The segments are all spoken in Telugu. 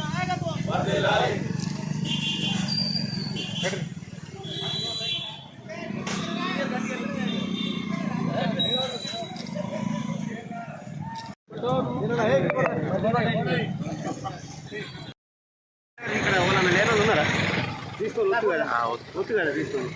నాయకత్వం తీసుకోండి వద్దు కదా వద్దు కదా తీసుకోండి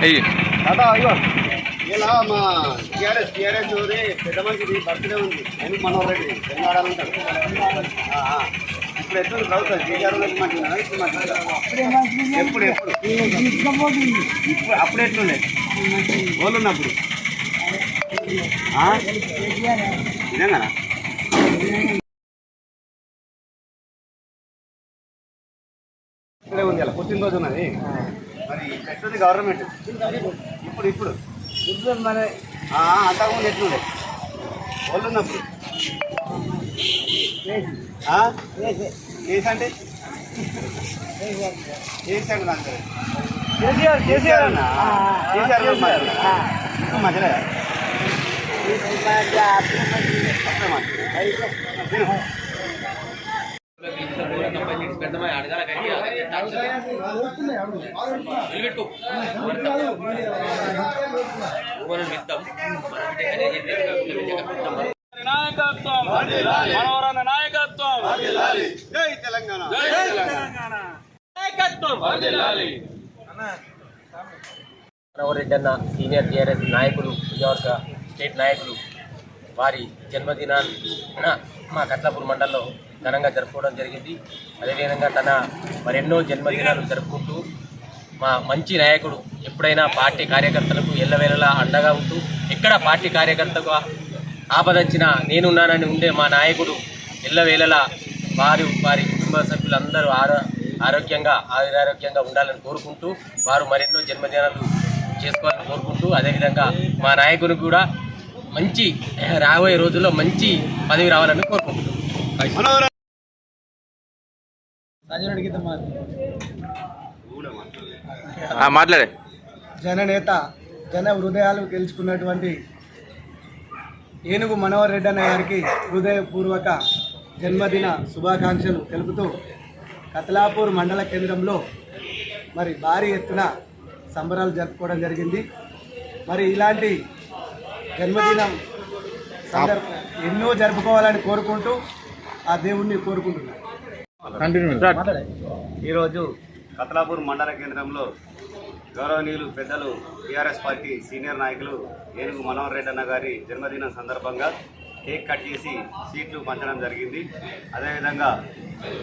అయ్యి తాత ఇగో. ఇలా మా టీఆర్ఎస్ టీఆర్ఎస్ పెద్ద మనిషిది బర్త్డే ఉంది. ఎందుకు మనోరెడ్డి తెలంగాణలో ఉంటాడు ఆ, ఆ. ఇప్పుడు ఎట్లుంది ప్రభుత్వం ఇప్పుడు ఎప్పుడు ఎప్పుడు ఇప్పుడు అప్పుడు ఎట్లుండే వాళ్ళు ఉన్నప్పుడు ఆ? నిజంగానా ఇక్కడే ఉంది అలా పుట్టినరోజు ఉన్నది మరి ఎట్లుంది గవర్నమెంట్ ఇప్పుడు ఇప్పుడు ఆ, అంతకుముందు ఎట్లుండే వాళ్ళు ఉన్నప్పుడు కేసు అంటే కేసు అంటే నాకు తెలియదు. కేసీఆర్ కేసీఆర్ అన్న కేసీఆర్ మధ్యలో. నాయకత్వం మనవరన్న నాయకత్వం. జై తెలంగాణ. నాయకత్వం. రెడ్డి అన్న. సీనియర్ టీఆర్ఎస్ నాయకులు నియోజక స్టేట్ నాయకులు వారి జన్మదినాన్ని మా కట్లాపూర్ మండలంలో ఘనంగా జరుపుకోవడం జరిగింది. అదేవిధంగా తన మరెన్నో జన్మదినాలు జరుపుకుంటూ మా మంచి నాయకుడు ఎప్పుడైనా పార్టీ కార్యకర్తలకు ఎల్లవేళలా అండగా ఉంటూ ఎక్కడ పార్టీ కార్యకర్తకు ఆపదొచ్చినా నేనున్నానని ఉండే మా నాయకుడు ఎల్లవేళలా వారు వారి కుటుంబ సభ్యులందరూ ఆరో ఆరోగ్యంగా ఆరోగ్యంగా ఉండాలని కోరుకుంటూ వారు మరెన్నో జన్మదినాలు చేసుకోవాలని కోరుకుంటూ అదేవిధంగా మా నాయకుని కూడా మంచి రాబోయే రోజుల్లో మంచి పదవి రావాలని కోరుకుంటున్నాం. మనోహర మాట్లాడే. జననేత జన హృదయాలు గెలుచుకున్నటువంటి ఏనుగు మనోహర్ రెడ్డి అన్న గారికి హృదయపూర్వక జన్మదిన శుభాకాంక్షలు తెలుపుతూ కతలాపూర్ మండల కేంద్రంలో మరి భారీ ఎత్తున సంబరాలు జరుపుకోవడం జరిగింది. మరి ఇలాంటి జన్మదినం సందర్భ ఎన్నో జరుపుకోవాలని కోరుకుంటూ ఆ దేవుణ్ణి కోరుకుంటున్నాను. ఈరోజు కతలాపూర్ మండల కేంద్రంలో గౌరవనీయులు పెద్దలు టీఆర్ఎస్ పార్టీ సీనియర్ నాయకులు ఏనుగు మనోహర్ రెడ్డి అన్న గారి జన్మదినం సందర్భంగా కేక్ కట్ చేసి సీట్లు పంచడం జరిగింది. అదేవిధంగా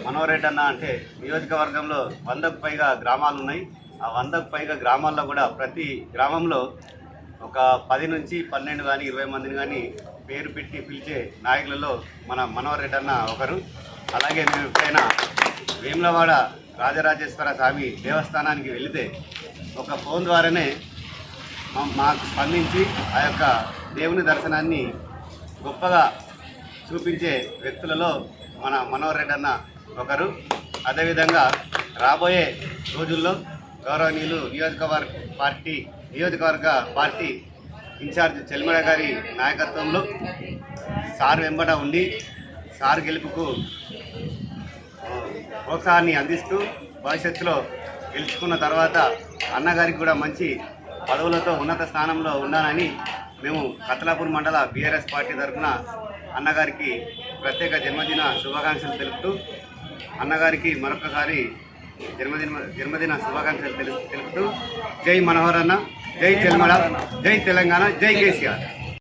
మనోహర్ అన్న అంటే నియోజకవర్గంలో వందకు పైగా గ్రామాలు ఉన్నాయి. ఆ వందకు పైగా గ్రామాల్లో కూడా ప్రతి గ్రామంలో ఒక పది నుంచి పన్నెండు కానీ ఇరవై మందిని కానీ పేరు పెట్టి పిలిచే నాయకులలో మన మనోహర్ రెడ్డి అన్న ఒకరు. అలాగే మేము ఎప్పుడైనా వేములవాడ రాజరాజేశ్వర స్వామి దేవస్థానానికి వెళితే ఒక ఫోన్ ద్వారానే మాకు స్పందించి ఆ యొక్క దేవుని దర్శనాన్ని గొప్పగా చూపించే వ్యక్తులలో మన మనోహర్ రెడ్డి అన్న ఒకరు. అదేవిధంగా రాబోయే రోజుల్లో గౌరవనీయులు నియోజకవర్గ పార్టీ నియోజకవర్గ పార్టీ ఇన్ఛార్జ్ చెల్మడ గారి నాయకత్వంలో సార్ వెంబడ ఉండి సార్ గెలుపుకు ప్రోత్సాహాన్ని అందిస్తూ భవిష్యత్తులో గెలుచుకున్న తర్వాత అన్నగారికి కూడా మంచి పదవులతో ఉన్నత స్థానంలో ఉండాలని మేము కతలాపూర్ మండల బీఆర్ఎస్ పార్టీ తరఫున అన్నగారికి ప్రత్యేక జన్మదిన శుభాకాంక్షలు తెలుపుతూ అన్నగారికి మరొకసారి జన్మదిన జన్మదిన శుభాకాంక్షలు తెలుపుతూ జై మనోహర్ అన్న జై తెలంగాణ జై తెలంగాణ జై కేసీఆర్.